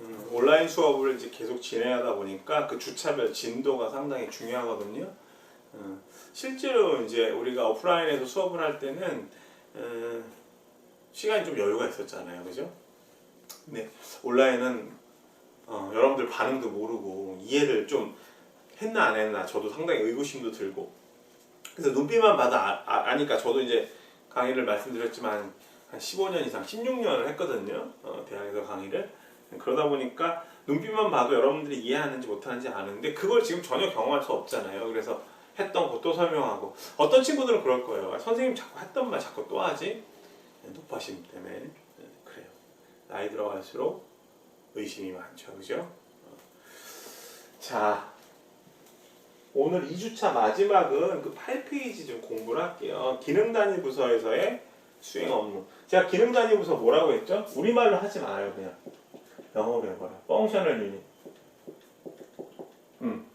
음, 온라인 수업을 이제 계속 진행하다 보니까 그 주차별 진도가 상당히 중요하거든요. 음, 실제로 이제 우리가 오프라인에서 수업을 할 때는 음, 시간이 좀 여유가 있었잖아요, 그죠? 근데 온라인은 어, 여러분들 반응도 모르고 이해를 좀 했나 안 했나 저도 상당히 의구심도 들고 그래서 눈빛만 봐도 아, 아, 아니까 저도 이제 강의를 말씀드렸지만 한 15년 이상 16년을 했거든요 어, 대학에서 강의를 그러다 보니까 눈빛만 봐도 여러분들이 이해하는지 못하는지 아는데 그걸 지금 전혀 경험할 수 없잖아요 그래서 했던 것도 설명하고 어떤 친구들은 그럴 거예요 선생님 자꾸 했던 말 자꾸 또 하지 높아심 때문에 네, 그래요 나이 들어갈수록 의심이 많죠 그죠 어. 자 오늘 2주차 마지막은 그 8페이지 좀 공부를 할게요. 기능 단위 부서에서의 수행 업무. 제가 기능 단위 부서 뭐라고 했죠? 우리말로 하지 말아요, 그냥. 영어로 해봐라. 펑셔널 유닛. 음.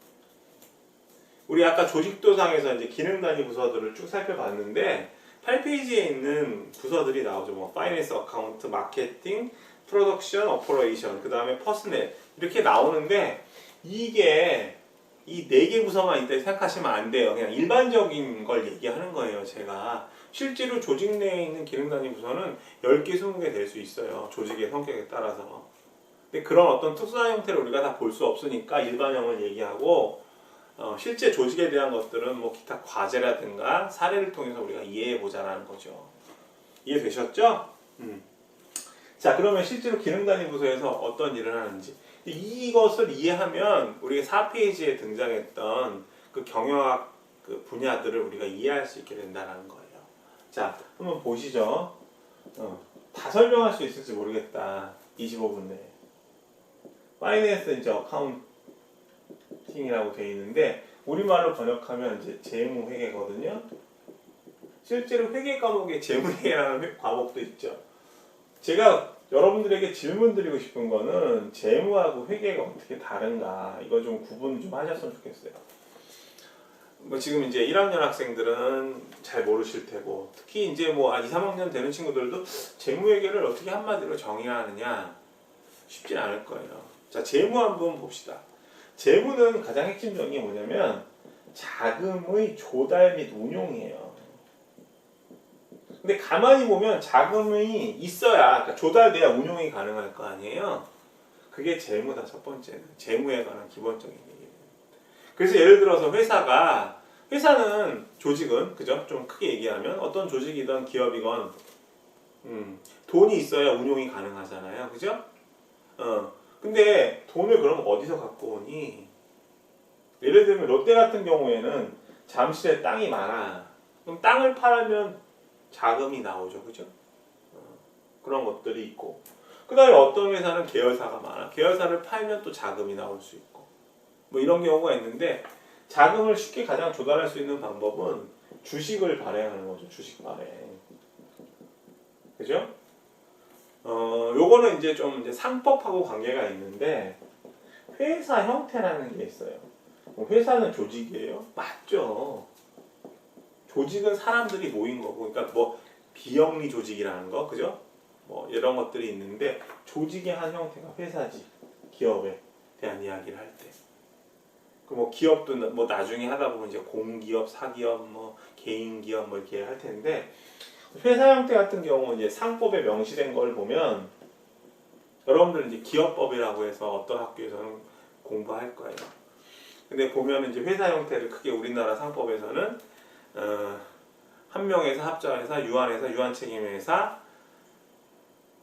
우리 아까 조직도상에서 이제 기능 단위 부서들을 쭉 살펴봤는데 8페이지에 있는 부서들이 나오죠. 뭐 파이낸스 어카운트, 마케팅, 프로덕션, 오퍼레이션, 그 다음에 퍼스넬 이렇게 나오는데 이게 이 네 개 구성만 있다 생각하시면 안 돼요. 그냥 일반적인 걸 얘기하는 거예요, 제가. 실제로 조직 내에 있는 기능 단위 부서는 10개, 20개 될 수 있어요. 조직의 성격에 따라서. 근데 그런 어떤 특수한 형태를 우리가 다 볼 수 없으니까 일반형을 얘기하고 어, 실제 조직에 대한 것들은 뭐 기타 과제라든가 사례를 통해서 우리가 이해해 보자라는 거죠. 이해되셨죠? 음. 자, 그러면 실제로 기능 단위 부서에서 어떤 일을 하는지 이것을 이해하면 우리가 4페이지에 등장했던 그 경영학 그 분야들을 우리가 이해할 수 있게 된다는 거예요. 자, 한번 보시죠. 어, 다 설명할 수 있을지 모르겠다. 25분 내에. 파이낸스 이제 어카운팅이라고 되어 있는데 우리말로 번역하면 이제 재무 회계거든요. 실제로 회계 과목에 재무 회계라는 회- 과목도 있죠. 제가 여러분들에게 질문 드리고 싶은 거는 재무하고 회계가 어떻게 다른가 이거 좀 구분 좀 하셨으면 좋겠어요. 뭐 지금 이제 1학년 학생들은 잘 모르실 테고 특히 이제 뭐한 2, 3학년 되는 친구들도 재무 회계를 어떻게 한마디로 정의하느냐 쉽진 않을 거예요. 자, 재무 한번 봅시다. 재무는 가장 핵심 정의가 뭐냐면 자금의 조달 및 운용이에요. 근데 가만히 보면 자금이 있어야 그러니까 조달돼야 운용이 가능할 거 아니에요. 그게 재무다 첫 번째는 재무에 관한 기본적인 얘기예요. 그래서 예를 들어서 회사가 회사는 조직은 그죠? 좀 크게 얘기하면 어떤 조직이든 기업이건 음, 돈이 있어야 운용이 가능하잖아요. 그죠? 어. 근데 돈을 그럼 어디서 갖고 오니? 예를 들면 롯데 같은 경우에는 잠실에 땅이 많아. 그럼 땅을 팔면 자금이 나오죠, 그죠? 어, 그런 것들이 있고. 그 다음에 어떤 회사는 계열사가 많아. 계열사를 팔면 또 자금이 나올 수 있고. 뭐 이런 경우가 있는데, 자금을 쉽게 가장 조달할 수 있는 방법은 주식을 발행하는 거죠, 주식 발행. 그죠? 어, 요거는 이제 좀 이제 상법하고 관계가 있는데, 회사 형태라는 게 있어요. 뭐 회사는 조직이에요? 맞죠. 조직은 사람들이 모인 거고, 그러니까 뭐 비영리 조직이라는 거, 그죠? 뭐 이런 것들이 있는데 조직의 한 형태가 회사지, 기업에 대한 이야기를 할 때. 그 뭐 기업도 나- 뭐 나중에 하다 보면 이제 공기업, 사기업, 뭐 개인 기업 뭐 이렇게 할 텐데 회사 형태 같은 경우 이제 상법에 명시된 걸 보면 여러분들은 이제 기업법이라고 해서 어떤 학교에서는 공부할 거예요. 근데 보면 이제 회사 형태를 크게 우리나라 상법에서는 어, 한 명에서 합자회사, 유한회사, 유한책임회사,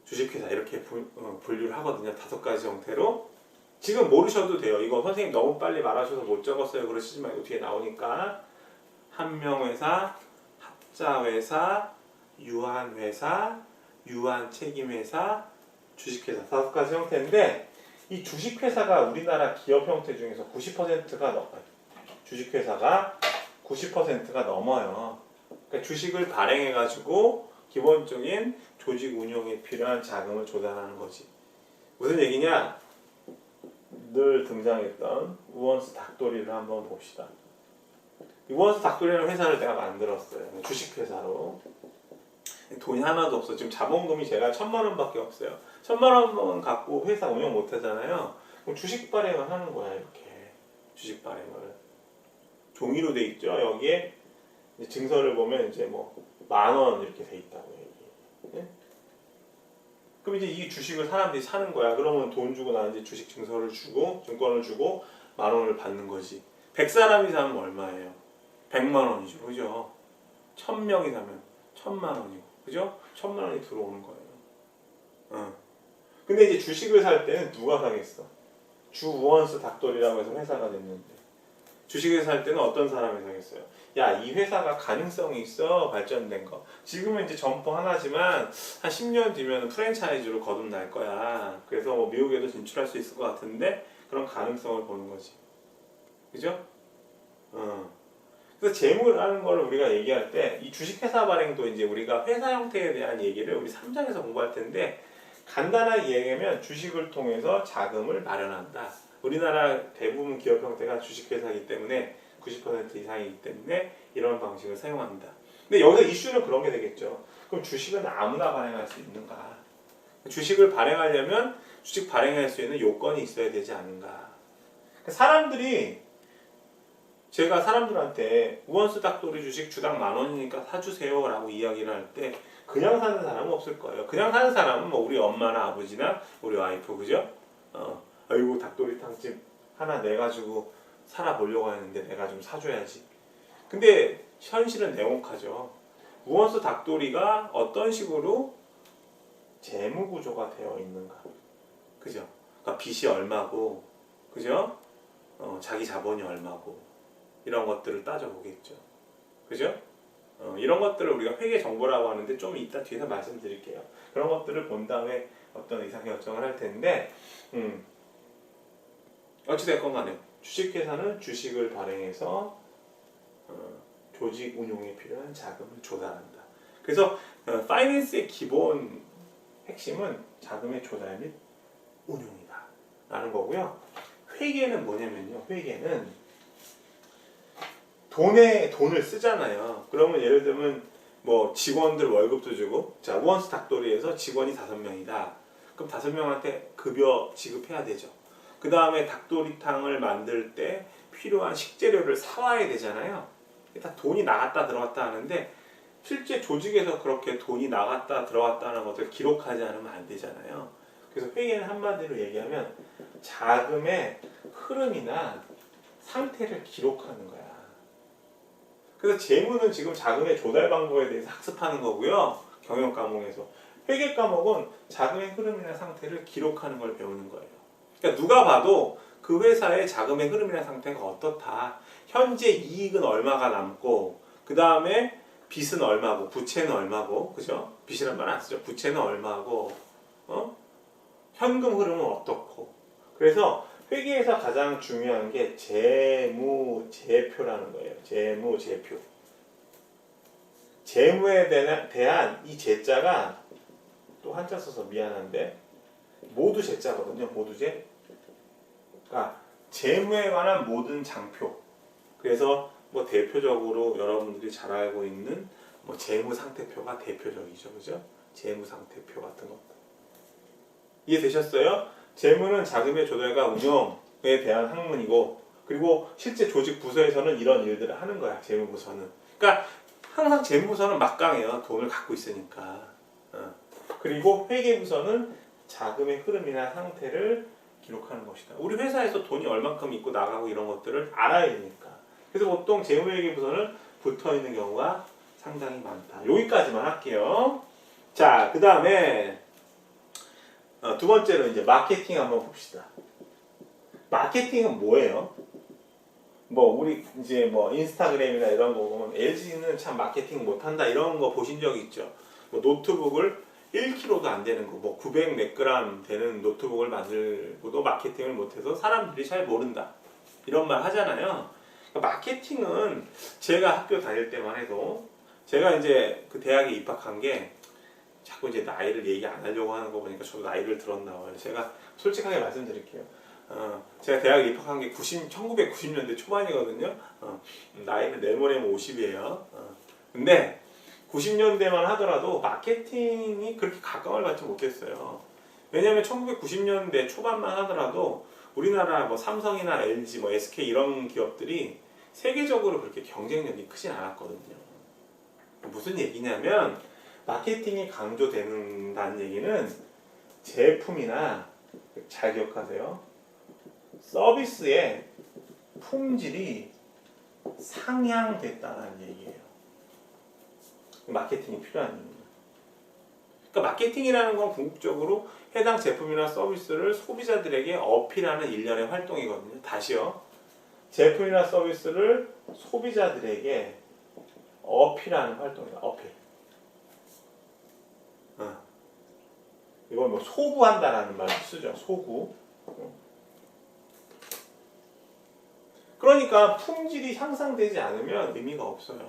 주식회사 이렇게 분, 어, 분류를 하거든요. 다섯 가지 형태로. 지금 모르셔도 돼요. 이거 선생님 너무 빨리 말하셔서 못 적었어요. 그러시지 말고 뒤에 나오니까 한 명회사, 합자회사, 유한회사, 유한책임회사, 주식회사 다섯 가지 형태인데 이 주식회사가 우리나라 기업 형태 중에서 90%가 넘어요. 주식회사가 90%가 넘어요. 그러니까 주식을 발행해 가지고 기본적인 조직 운영에 필요한 자금을 조달하는 거지. 무슨 얘기냐? 늘 등장했던 우원스 닭도리를 한번 봅시다. 이 우원스 닭도리라는 회사를 내가 만들었어요. 주식회사로. 돈이 하나도 없어. 지금 자본금이 제가 천만 원밖에 없어요. 천만 원만 갖고 회사 운영 못 하잖아요. 그럼 주식 발행을 하는 거야 이렇게 주식 발행을 종이로 돼 있죠. 여기에 증서를 보면 이제 뭐 만 원 이렇게 돼 있다고 여기. 예? 그럼 이제 이 주식을 사람들이 사는 거야. 그러면 돈 주고 나는 이제 주식 증서를 주고 증권을 주고 만 원을 받는 거지. 100사람이 사면 얼마예요? 100만 원이죠. 그죠? 1000명이 사면 1000만 원이고. 그죠? 1000만 원이 들어오는 거예요. 어. 근데 이제 주식을 살 때는 누가 사겠어? 주 우원스 닥돌이라고 해서 회사가 됐는데 주식을 살 때는 어떤 사람이 사겠어요? 야, 이 회사가 가능성이 있어 발전된 거. 지금은 이제 점포 하나지만 한 10년 뒤면 프랜차이즈로 거듭날 거야. 그래서 뭐 미국에도 진출할 수 있을 것 같은데 그런 가능성을 보는 거지. 그죠? 어. 그래서 재무라는 걸 우리가 얘기할 때 이 주식회사 발행도 이제 우리가 회사 형태에 대한 얘기를 우리 3장에서 공부할 텐데 간단하게 얘기하면 주식을 통해서 자금을 마련한다. 우리나라 대부분 기업 형태가 주식회사이기 때문에 90% 이상이기 때문에 이런 방식을 사용한다. 근데 여기서 이슈는 그런 게 되겠죠. 그럼 주식은 아무나 발행할 수 있는가? 주식을 발행하려면 주식 발행할 수 있는 요건이 있어야 되지 않은가? 사람들이 제가 사람들한테 우원수 닭도리 주식 주당 만 원이니까 사주세요 라고 이야기를 할 때 그냥 사는 사람은 없을 거예요. 그냥 사는 사람은 뭐 우리 엄마나 아버지나 우리 와이프 그죠? 어, 아이고 닭도리탕집 하나 내 가지고 살아보려고 하는데 내가 좀 사줘야지. 근데 현실은 냉혹하죠. 우원수 닭도리가 어떤 식으로 재무 구조가 되어 있는가, 그죠? 그러니까 빚이 얼마고, 그죠? 어, 자기 자본이 얼마고 이런 것들을 따져보겠죠. 그죠? 어, 이런 것들을 우리가 회계 정보라고 하는데 좀 이따 뒤에서 말씀드릴게요. 그런 것들을 본 다음에 어떤 의사 결정을 할 텐데, 음, 어찌됐건 간에 주식회사는 주식을 발행해서 어, 조직 운용에 필요한 자금을 조달한다. 그래서 어, 파이낸스의 기본 핵심은 자금의 조달 및 운용이다. 라는 거고요. 회계는 뭐냐면요. 회계는 돈에 돈을 쓰잖아요. 그러면 예를 들면 뭐 직원들 월급도 주고 자 우원스 닭도리에서 직원이 다섯 명이다. 그럼 다섯 명한테 급여 지급해야 되죠. 그 다음에 닭도리탕을 만들 때 필요한 식재료를 사와야 되잖아요. 다 돈이 나갔다 들어갔다 하는데 실제 조직에서 그렇게 돈이 나갔다 들어갔다는 것을 기록하지 않으면 안 되잖아요. 그래서 회계는 한마디로 얘기하면 자금의 흐름이나 상태를 기록하는 거야. 그래서 재무는 지금 자금의 조달 방법에 대해서 학습하는 거고요. 경영 과목에서 회계 과목은 자금의 흐름이나 상태를 기록하는 걸 배우는 거예요. 그러니까 누가 봐도 그 회사의 자금의 흐름이나 상태가 어떻다. 현재 이익은 얼마가 남고 그 다음에 빚은 얼마고 부채는 얼마고 그죠? 빚이란 말 안 쓰죠. 부채는 얼마고 어? 현금 흐름은 어떻고 그래서 회계에서 가장 중요한 게 재무제표라는 거예요. 재무제표. 재무에 대한, 이 제자가 또 한자 써서 미안한데 모두 제자거든요. 모두 제. 그러니까 재무에 관한 모든 장표. 그래서 뭐 대표적으로 여러분들이 잘 알고 있는 뭐 재무 상태표가 대표적이죠. 그죠? 재무 상태표 같은 것들. 이해되셨어요? 재무는 자금의 조달과 운영에 대한 학문이고 그리고 실제 조직 부서에서는 이런 일들을 하는 거야 재무 부서는. 그러니까 항상 재무 부서는 막강해요 돈을 갖고 있으니까. 어. 그리고 회계 부서는 자금의 흐름이나 상태를 기록하는 것이다. 우리 회사에서 돈이 얼만큼 있고 나가고 이런 것들을 알아야 되니까. 그래서 보통 재무회계 부서는 붙어 있는 경우가 상당히 많다. 여기까지만 할게요. 자 그 다음에 어, 두 번째로 이제 마케팅 한번 봅시다. 마케팅은 뭐예요? 뭐 우리 이제 뭐 인스타그램이나 이런 거 보면 LG는 참 마케팅 못한다 이런 거 보신 적 있죠? 뭐 노트북을 1kg도 안 되는 거, 뭐 900 몇 그램 되는 노트북을 만들고도 마케팅을 못해서 사람들이 잘 모른다 이런 말 하잖아요. 그러니까 마케팅은 제가 학교 다닐 때만 해도 제가 이제 그 대학에 입학한 게 자꾸 이제 나이를 얘기 안 하려고 하는 거 보니까 저도 나이를 들었나 봐요. 제가 솔직하게 말씀드릴게요. 어, 제가 대학에 입학한 게 90, 1990년대 초반이거든요. 어, 나이는 내모레면 50이에요. 어, 근데 90년대만 하더라도 마케팅이 그렇게 각광을 받지 못했어요. 왜냐하면 1990년대 초반만 하더라도 우리나라 뭐 삼성이나 LG, 뭐 SK 이런 기업들이 세계적으로 그렇게 경쟁력이 크진 않았거든요. 무슨 얘기냐면 마케팅이 강조된다는 얘기는 제품이나 잘 기억하세요. 서비스의 품질이 상향됐다는 얘기예요. 마케팅이 필요한 이유는. 그러니까 마케팅이라는 건 궁극적으로 해당 제품이나 서비스를 소비자들에게 어필하는 일련의 활동이거든요. 다시요. 제품이나 서비스를 소비자들에게 어필하는 활동이다. 어필. 이건 뭐 소구한다라는 말을 쓰죠. 소구. 어. 그러니까 품질이 향상되지 않으면 의미가 없어요.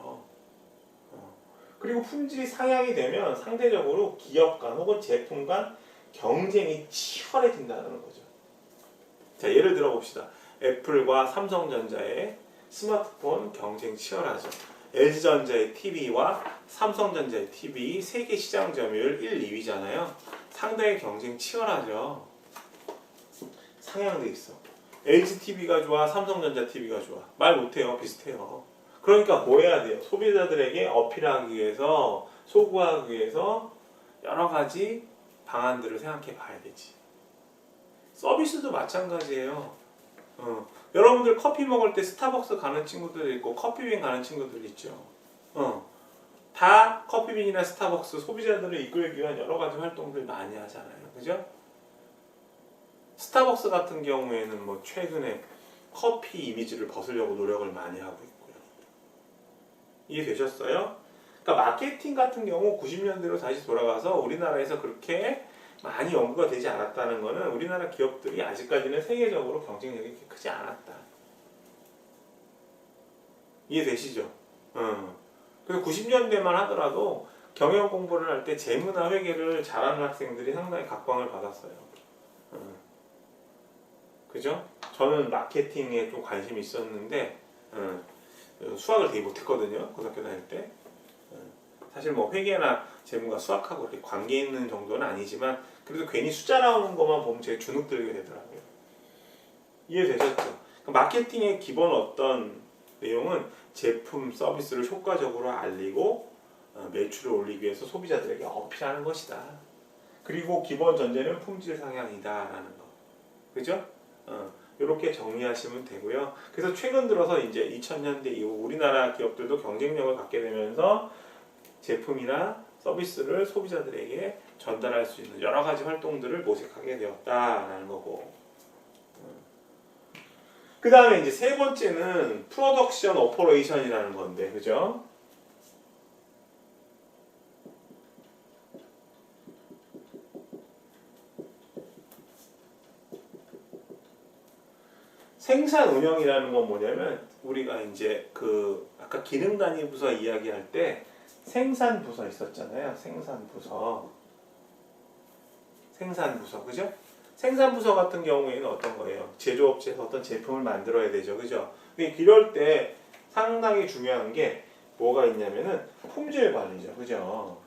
어. 그리고 품질이 상향이 되면 상대적으로 기업 간 혹은 제품 간 경쟁이 치열해진다는 거죠. 자, 예를 들어 봅시다. 애플과 삼성전자의 스마트폰 경쟁 치열하죠. LG전자의 TV와 삼성전자의 TV 세계 시장 점유율 1, 2위잖아요. 상당히 경쟁 치열하죠. 상향돼 있어. LG TV가 좋아, 삼성전자 TV가 좋아. 말 못해요. 비슷해요. 그러니까 뭐 해야 돼요? 소비자들에게 어필하기 위해서, 소구하기 위해서 여러 가지 방안들을 생각해 봐야 되지. 서비스도 마찬가지예요. 어. 여러분들 커피 먹을 때 스타벅스 가는 친구들 있고 커피빈 가는 친구들 있죠. 어. 다 커피빈이나 스타벅스 소비자들을 이끌기 위한 여러 가지 활동들 많이 하잖아요. 그죠? 스타벅스 같은 경우에는 뭐 최근에 커피 이미지를 벗으려고 노력을 많이 하고 있고요. 이해되셨어요? 그러니까 마케팅 같은 경우 90년대로 다시 돌아가서 우리나라에서 그렇게 많이 연구가 되지 않았다는 것은 우리나라 기업들이 아직까지는 세계적으로 경쟁력이 크지 않았다. 이해되시죠? 어. 그래서 90년대만 하더라도 경영 공부를 할 때 재무나 회계를 잘하는 학생들이 상당히 각광을 받았어요. 어. 그죠? 저는 마케팅에 좀 관심이 있었는데 어, 수학을 되게 못했거든요. 고등학교 다닐 때. 어, 사실 뭐 회계나 재무가 수학하고 그렇게 관계 있는 정도는 아니지만 그래도 괜히 숫자 나오는 것만 보면 제가 주눅 들게 되더라고요. 이해되셨죠? 그러니까 마케팅의 기본 어떤 내용은 제품 서비스를 효과적으로 알리고 어, 매출을 올리기 위해서 소비자들에게 어필하는 것이다. 그리고 기본 전제는 품질 상향이다라는 거. 그죠? 어, 이렇게 정리하시면 되고요. 그래서 최근 들어서 이제 2000년대 이후 우리나라 기업들도 경쟁력을 갖게 되면서 제품이나 서비스를 소비자들에게 전달할 수 있는 여러 가지 활동들을 모색하게 되었다라는 거고. 그 다음에 이제 세 번째는 프로덕션 오퍼레이션이라는 건데, 그죠? 생산 운영이라는 건 뭐냐면 우리가 이제 그 아까 기능 단위 부서 이야기할 때 생산 부서 있었잖아요. 생산 부서. 생산 부서. 그죠? 생산 부서 같은 경우에는 어떤 거예요? 제조업체에서 어떤 제품을 만들어야 되죠. 그죠? 이럴 때 상당히 중요한 게 뭐가 있냐면은 품질 관리죠. 그죠?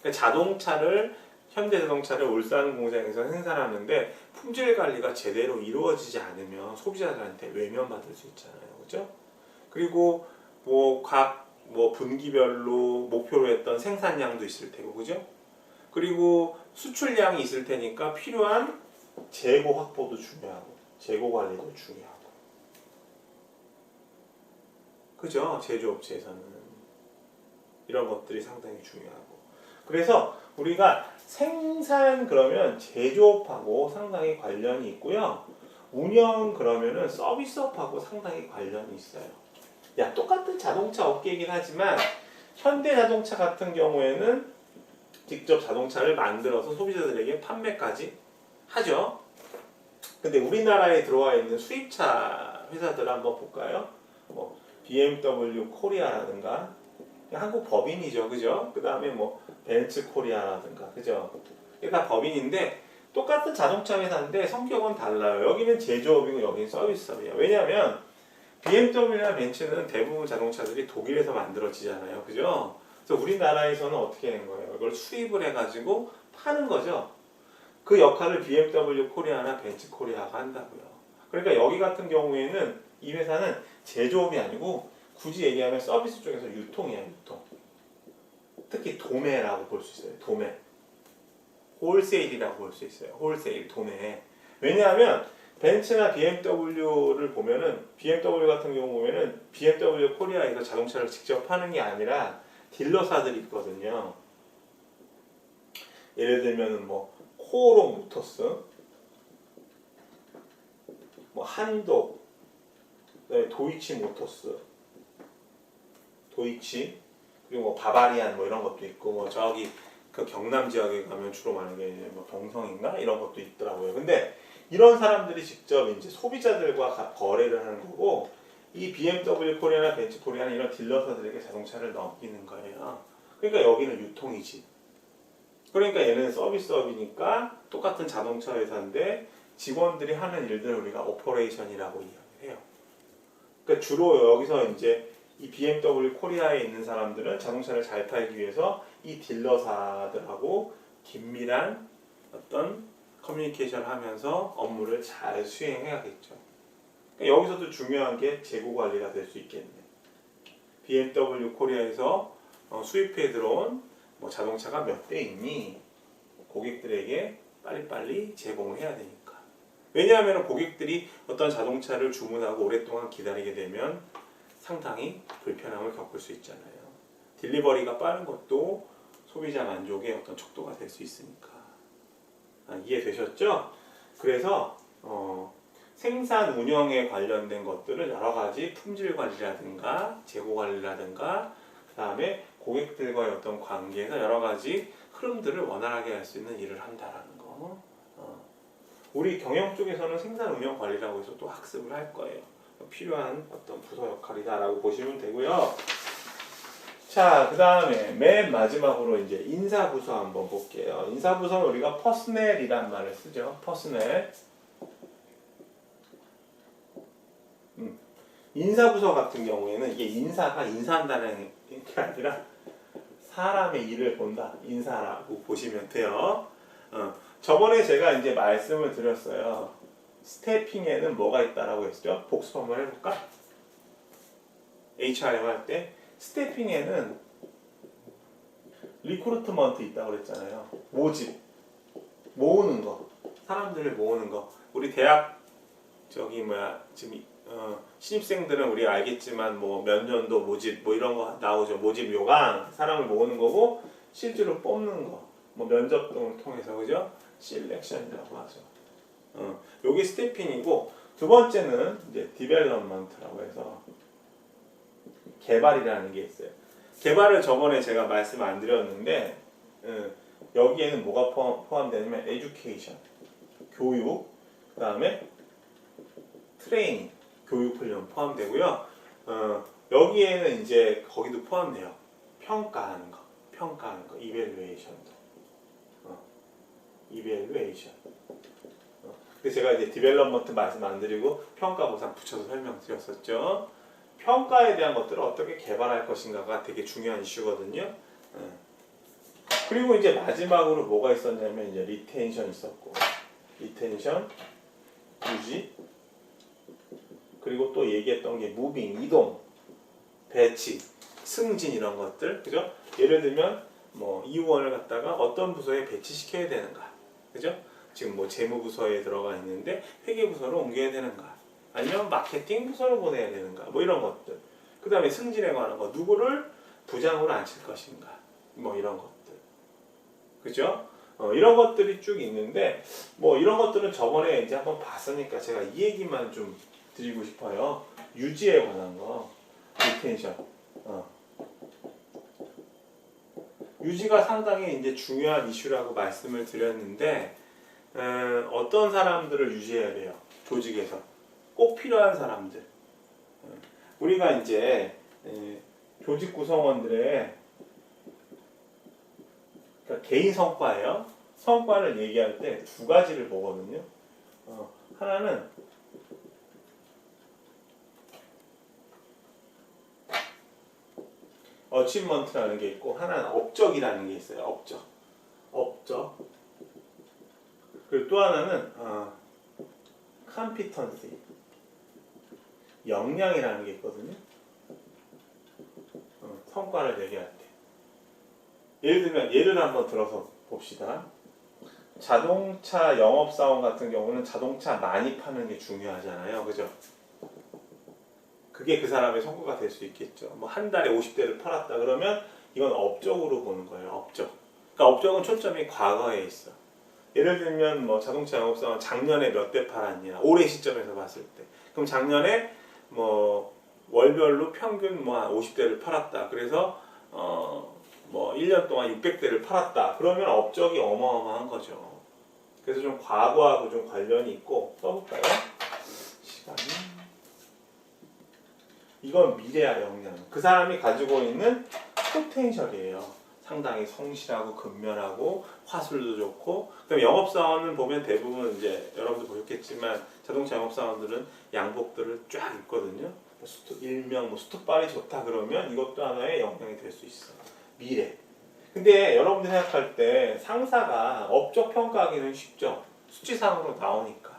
그러니까 자동차를 현대 자동차를 울산 공장에서 생산하는데 품질 관리가 제대로 이루어지지 않으면 소비자들한테 외면받을 수 있잖아요. 그죠? 그리고 뭐각뭐 분기별로 목표로 했던 생산량도 있을 테고 그죠? 그리고 수출량이 있을 테니까 필요한 재고 확보도 중요하고 재고 관리도 중요하고. 그죠? 제조업체에서는. 이런 것들이 상당히 중요하고. 그래서 우리가 생산 그러면 제조업하고 상당히 관련이 있고요. 운영 그러면은 서비스업하고 상당히 관련이 있어요. 야 똑같은 자동차 업계이긴 하지만 현대 자동차 같은 경우에는 직접 자동차를 만들어서 소비자들에게 판매까지 하죠. 근데 우리나라에 들어와 있는 수입차 회사들 한번 볼까요? 뭐 BMW 코리아라든가 한국 법인이죠, 그죠? 그 다음에 뭐 벤츠 코리아라든가, 그죠? 이게 다 법인인데 똑같은 자동차 회사인데 성격은 달라요. 여기는 제조업이고 여기는 서비스업이에요. 왜냐하면 BMW나 벤츠는 대부분 자동차들이 독일에서 만들어지잖아요. 그죠? 그래서 우리나라에서는 어떻게 하는 거예요? 이걸 수입을 해가지고 파는 거죠. 그 역할을 BMW 코리아나 벤츠 코리아가 한다고요. 그러니까 여기 같은 경우에는 이 회사는 제조업이 아니고 굳이 얘기하면 서비스 쪽에서 유통이야 유통. 특히 도매라고 볼 수 있어요. 도매. 홀세일이라고 볼 수 있어요. 홀세일 도매. 왜냐하면 벤츠나 BMW를 보면은 BMW 같은 경우 보면은 BMW 코리아에서 자동차를 직접 파는 게 아니라 딜러사들이 있거든요. 예를 들면은 뭐 코오롱 모터스, 뭐 그다음에 도이치 모터스, 도이치 그리고 뭐 바바리안 뭐 이런 것도 있고 뭐 저기 그 경남 지역에 가면 주로 많은 게 이제 뭐 경성인가 이런 것도 있더라고요. 근데 이런 사람들이 직접 이제 소비자들과 가- 거래를 하는 거고 이 BMW 코리아나 벤츠 코리아는 이런 딜러서들에게 자동차를 넘기는 거예요. 그러니까 여기는 유통이지. 그러니까 얘는 서비스업이니까 똑같은 자동차 회사인데 직원들이 하는 일들을 우리가 오퍼레이션이라고 이야기를 해요. 그러니까 주로 여기서 이제 이 BMW 코리아에 있는 사람들은 자동차를 잘 팔기 위해서 이 딜러사들하고 긴밀한 어떤 커뮤니케이션을 하면서 업무를 잘 수행해야겠죠. 그러니까 여기서도 중요한 게 재고 관리가 될 수 있겠네. BMW 코리아에서 어, 수입해 들어온 뭐 자동차가 몇 대 있니? 고객들에게 빨리빨리 제공을 해야 되니까. 왜냐하면 고객들이 어떤 자동차를 주문하고 오랫동안 기다리게 되면 상당히 불편함을 겪을 수 있잖아요. 딜리버리가 빠른 것도 소비자 만족의 어떤 척도가 될 수 있으니까. 아, 이해되셨죠? 그래서 어, 생산 운영에 관련된 것들을 여러 가지 품질 관리라든가 재고 관리라든가 그 다음에 고객들과의 어떤 관계에서 여러 가지 흐름들을 원활하게 할 수 있는 일을 한다라는 거. 어. 우리 경영 쪽에서는 생산 운영 관리라고 해서 또 학습을 할 거예요. 필요한 어떤 부서 역할이다라고 보시면 되고요. 자, 그 다음에 맨 마지막으로 이제 인사부서 한번 볼게요. 인사부서는 우리가 퍼스넬이란 말을 쓰죠. 퍼스넬. 인사부서 같은 경우에는 이게 인사가 인사한다는 게 아니라 사람의 일을 본다. 인사라고 보시면 돼요. 어, 저번에 제가 이제 말씀을 드렸어요. 스태핑에는 뭐가 있다라고 했죠? 복습 한번 해볼까? HRM 할 때 스태핑에는 리크루트먼트 있다고 그랬잖아요. 모집, 모으는 거, 사람들을 모으는 거. 우리 대학 저기 뭐야 지금 어, 신입생들은 우리 알겠지만 뭐 몇 년도 모집 뭐 이런 거 나오죠. 모집 요강 사람을 모으는 거고 실제로 뽑는 거, 뭐 면접 등을 통해서 그죠? 실렉션이라고 하죠. 어, 요게 스태핑이고 두 번째는 이제 디벨롭먼트라고 해서 개발이라는 게 있어요. 개발을 저번에 제가 말씀 안 드렸는데 어, 여기에는 뭐가 포함, 포함되냐면 에듀케이션, 교육, 그 다음에 트레이닝, 교육 훈련 포함되고요. 어, 여기에는 이제 거기도 포함돼요. 평가하는 거, 평가하는 거, 이벨루에이션도. 어, 이벨루에이션. 어, 근데 제가 이제 디벨롭먼트 말씀 안 드리고 평가 보상 붙여서 설명드렸었죠. 평가에 대한 것들을 어떻게 개발할 것인가가 되게 중요한 이슈거든요. 예. 그리고 이제 마지막으로 뭐가 있었냐면 이제 리텐션 있었고, 리텐션, 유지, 그리고 또 얘기했던 게 무빙, 이동, 배치, 승진 이런 것들, 그죠? 예를 들면 뭐 이우원을 갖다가 어떤 부서에 배치시켜야 되는가, 그죠? 지금 뭐 재무부서에 들어가 있는데 회계부서로 옮겨야 되는가, 아니면 마케팅 부서로 보내야 되는가, 뭐 이런 것들. 그 다음에 승진에 관한 거, 누구를 부장으로 앉힐 것인가, 뭐 이런 것들. 그죠? 어, 이런 것들이 쭉 있는데, 뭐 이런 것들은 저번에 이제 한번 봤으니까 제가 이 얘기만 좀 드리고 싶어요. 유지에 관한 거, 리텐션. 어. 유지가 상당히 이제 중요한 이슈라고 말씀을 드렸는데, 음, 어떤 사람들을 유지해야 돼요? 조직에서. 꼭 필요한 사람들. 어, 우리가 이제 에, 조직 구성원들의 그러니까 개인 성과예요. 성과를 얘기할 때 두 가지를 보거든요. 어, 하나는 어치먼트라는 게 있고 하나는 업적이라는 게 있어요. 업적. 업적. 그리고 또 하나는 어, 컴피턴시. 역량이라는 게 있거든요. 어, 성과를 얘기할 때. 예를 들면 예를 한번 들어서 봅시다. 자동차 영업사원 같은 경우는 자동차 많이 파는 게 중요하잖아요. 그죠? 그게 그 사람의 성과가 될 수 있겠죠. 뭐 한 달에 50대를 팔았다 그러면 이건 업적으로 보는 거예요. 업적. 그러니까 업적은 초점이 과거에 있어. 예를 들면 뭐 자동차 영업사원 작년에 몇 대 팔았냐. 올해 시점에서 봤을 때. 그럼 작년에 뭐 월별로 평균 뭐 한 50대를 팔았다. 그래서 어 뭐 1년 동안 600대를 팔았다. 그러면 업적이 어마어마한 거죠. 그래서 좀 과거하고 좀 관련이 있고 써볼까요? 시간이 이건 미래야 역량. 그 사람이 가지고 있는 포텐셜이에요. 상당히 성실하고 근면하고 화술도 좋고 그럼 영업사원은 보면 대부분 이제 여러분도 보셨겠지만 자동차 영업사원들은 양복들을 쫙 입거든요. 뭐 수트, 일명 뭐 수트빨이 좋다 그러면 이것도 하나의 영향이 될 수 있어. 미래. 근데 여러분들 생각할 때 상사가 업적 평가하기는 쉽죠. 수치상으로 나오니까.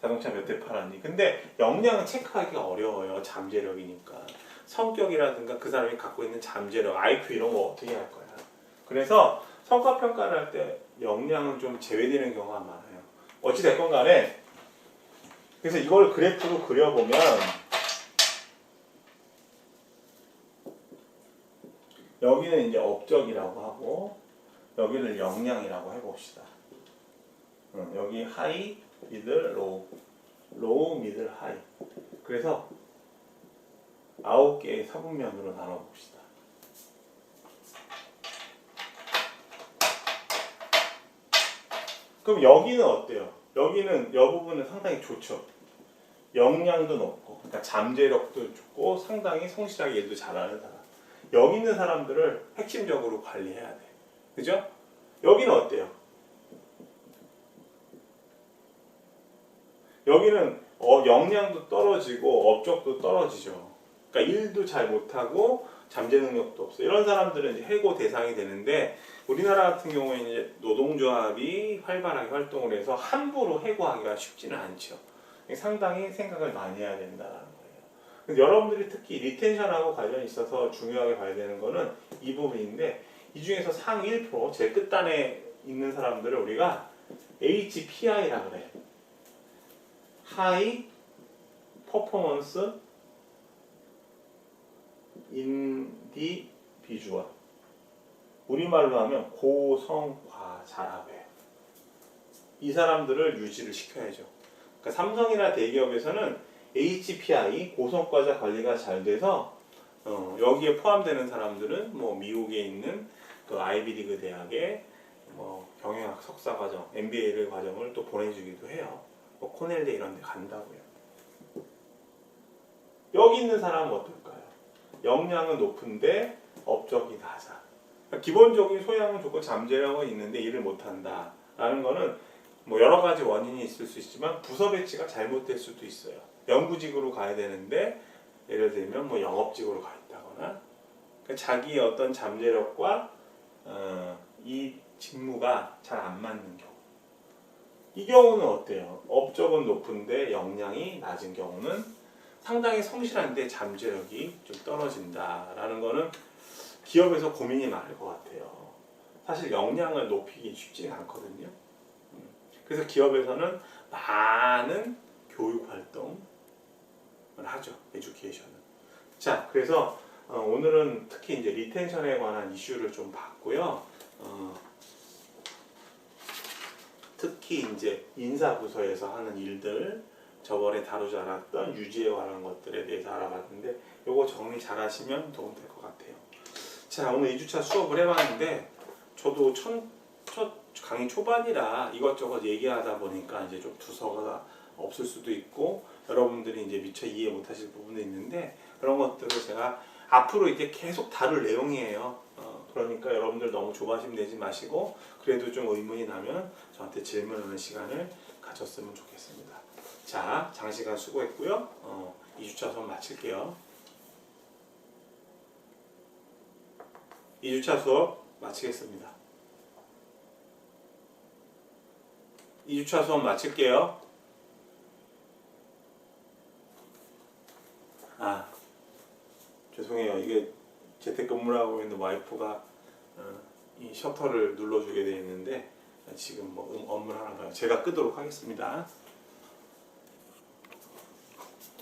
자동차 몇 대 팔았니? 근데 역량은 체크하기가 어려워요. 잠재력이니까. 성격이라든가 그 사람이 갖고 있는 잠재력, IQ 이런 거 어떻게 할 거야. 그래서 성과 평가를 할 때 역량은 좀 제외되는 경우가 많아요. 어찌 됐건 간에 그래서 이걸 그래프로 그려보면 여기는 이제 업적이라고 하고 여기를 역량이라고 해봅시다. 응, 여기 하이, 미들, 로우, 로우, 미들, 하이. 그래서 아홉 개의 사분면으로 나눠봅시다. 그럼 여기는 어때요? 여기는 이 부분은 상당히 좋죠. 역량도 높고, 그러니까 잠재력도 좋고, 상당히 성실하게 일도 잘하는 사람. 여기 있는 사람들을 핵심적으로 관리해야 돼. 그죠? 여기는 어때요? 여기는 어, 역량도 떨어지고 업적도 떨어지죠. 그러니까 일도 잘 못하고 잠재 능력도 없어. 이런 사람들은 이제 해고 대상이 되는데 우리나라 같은 경우에는 이제 노동조합이 활발하게 활동을 해서 함부로 해고하기가 쉽지는 않죠. 상당히 생각을 많이 해야 된다는 거예요. 근데 여러분들이 특히 리텐션하고 관련이 있어서 중요하게 봐야 되는 거는 이 부분인데 이 중에서 상위 1% 제일 끝단에 있는 사람들을 우리가 HPI라 그래. 하이 퍼포먼스 인디비주얼 우리말로 하면 고성과 자라고해요. 이 사람들을 유지를 시켜야죠. 그러니까 삼성이나 대기업에서는 HPI 고성과자 관리가 잘 돼서 어, 여기에 포함되는 사람들은 뭐 미국에 있는 그 아이비리그 대학에 뭐 경영학 석사 과정, MBA를 과정을 또 보내주기도 해요. 뭐 코넬대 이런 데 간다고요. 여기 있는 사람은 어떨까요? 역량은 높은데 업적이 낮아. 기본적인 소양은 좋고 잠재력은 있는데 일을 못한다. 라는 거는 뭐 여러 가지 원인이 있을 수 있지만 부서 배치가 잘못될 수도 있어요. 연구직으로 가야 되는데 예를 들면 뭐 영업직으로 가 있다거나 그러니까 자기의 어떤 잠재력과 어, 이 직무가 잘 안 맞는 경우. 이 경우는 어때요? 업적은 높은데 역량이 낮은 경우는 상당히 성실한데 잠재력이 좀 떨어진다라는 거는 기업에서 고민이 많을 것 같아요. 사실 역량을 높이기 쉽지는 않거든요. 음, 그래서 기업에서는 많은 교육 활동을 하죠. 에듀케이션은. 자, 그래서 어, 오늘은 특히 이제 리텐션에 관한 이슈를 좀 봤고요. 어, 특히 이제 인사부서에서 하는 일들 저번에 다루지 않았던 유지에 관한 것들에 대해서 알아봤는데 요거 정리 잘 하시면 도움 될 것 같아요. 자 오늘 2주차 수업을 해봤는데 저도 첫, 첫 강의 초반이라 이것저것 얘기하다 보니까 이제 좀 두서가 없을 수도 있고 여러분들이 이제 미처 이해 못하실 부분도 있는데 그런 것들을 제가 앞으로 이제 계속 다룰 내용이에요. 어, 그러니까 여러분들 너무 조바심 내지 마시고 그래도 좀 의문이 나면 저한테 질문하는 시간을 가졌으면 좋겠습니다. 자, 장시간 수고했고요. 어, 2주차 수업 마칠게요. 2주차 수업 마치겠습니다. 2주차 수업 마칠게요. 아, 죄송해요. 이게 재택근무를 하고 있는 와이프가 어, 이 셔터를 눌러주게 돼 있는데 지금 뭐 음, 업무를 하나 봐요. 제가 끄도록 하겠습니다.